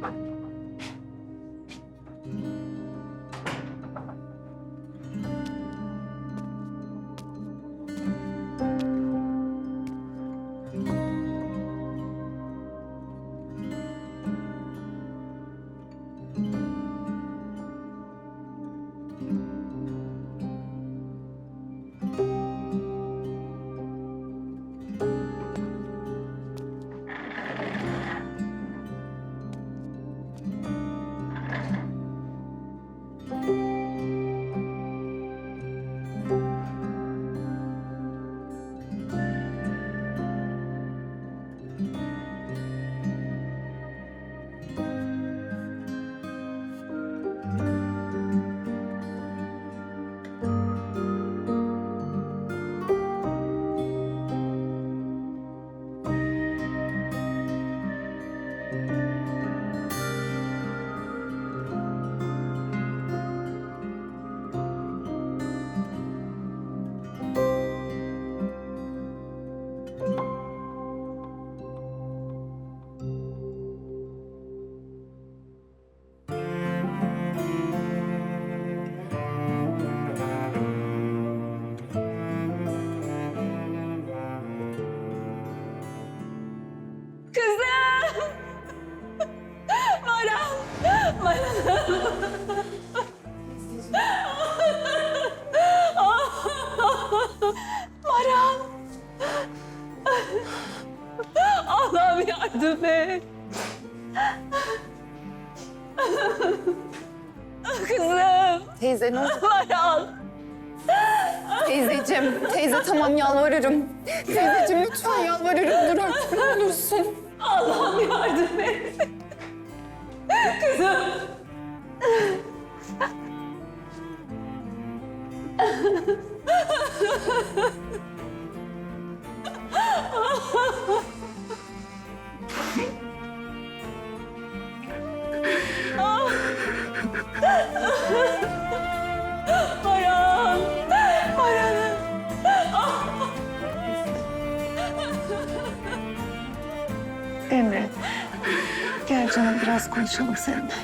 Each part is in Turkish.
Kızım! Maral! Maral! Maral! Allah'ım yardım et! Kızım! Teyze ne oldu? Maral! Teyzeciğim, teyze tamam yalvarırım. Teyzeciğim lütfen yalvarırım dur artık ne olursun. Allah'ım yardım et! Maral! Gel canım biraz konuşalım seninle.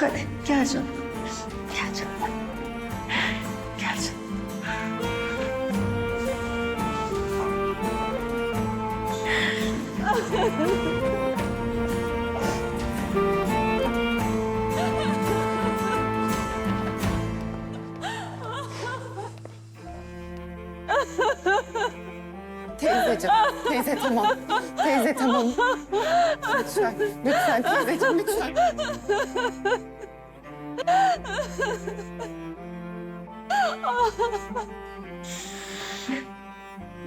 Hadi gel canım. Gel canım. Gel canım. Teyzeciğim, teyze tamam. Teyze tamam. Lütfen, lütfen teyzeciğim lütfen.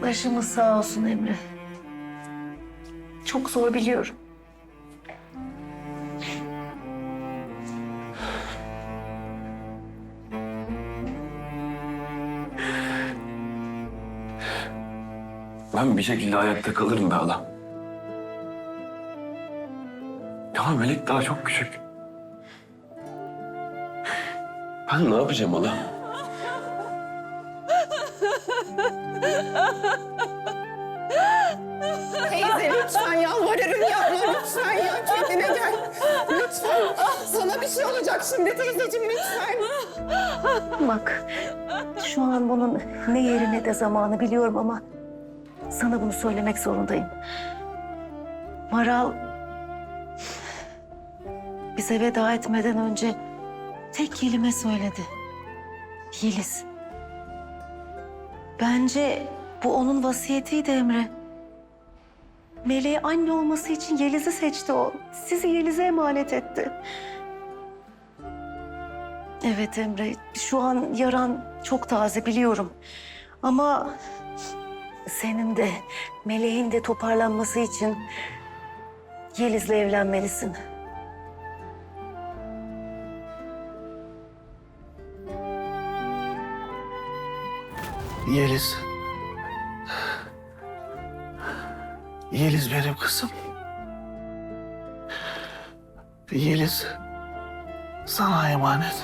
Başımız sağ olsun Emre. Çok zor biliyorum. Ben bir şekilde ayakta kalırım be hala. Ya Melek daha çok küçük. Ben ne yapacağım hala? Teyze lütfen yalvarırım yapma lütfen ya kendine gel. Lütfen sana bir şey olacak şimdi teyzeciğim lütfen. Bak, şu an bunun ne yeri ne de zamanı biliyorum ama sana bunu söylemek zorundayım. Maral bize veda etmeden önce tek kelime söyledi. Yeliz. Bence bu onun vasiyetiydi Emre. Meleğe anne olması için Yeliz'i seçti o. Sizi Yeliz'e emanet etti. Evet Emre, şu an yaran çok taze biliyorum. Ama senin de Meleğin de toparlanması için Yeliz'le evlenmelisin. Yeliz. Yeliz benim kızım. Yeliz sana emanet.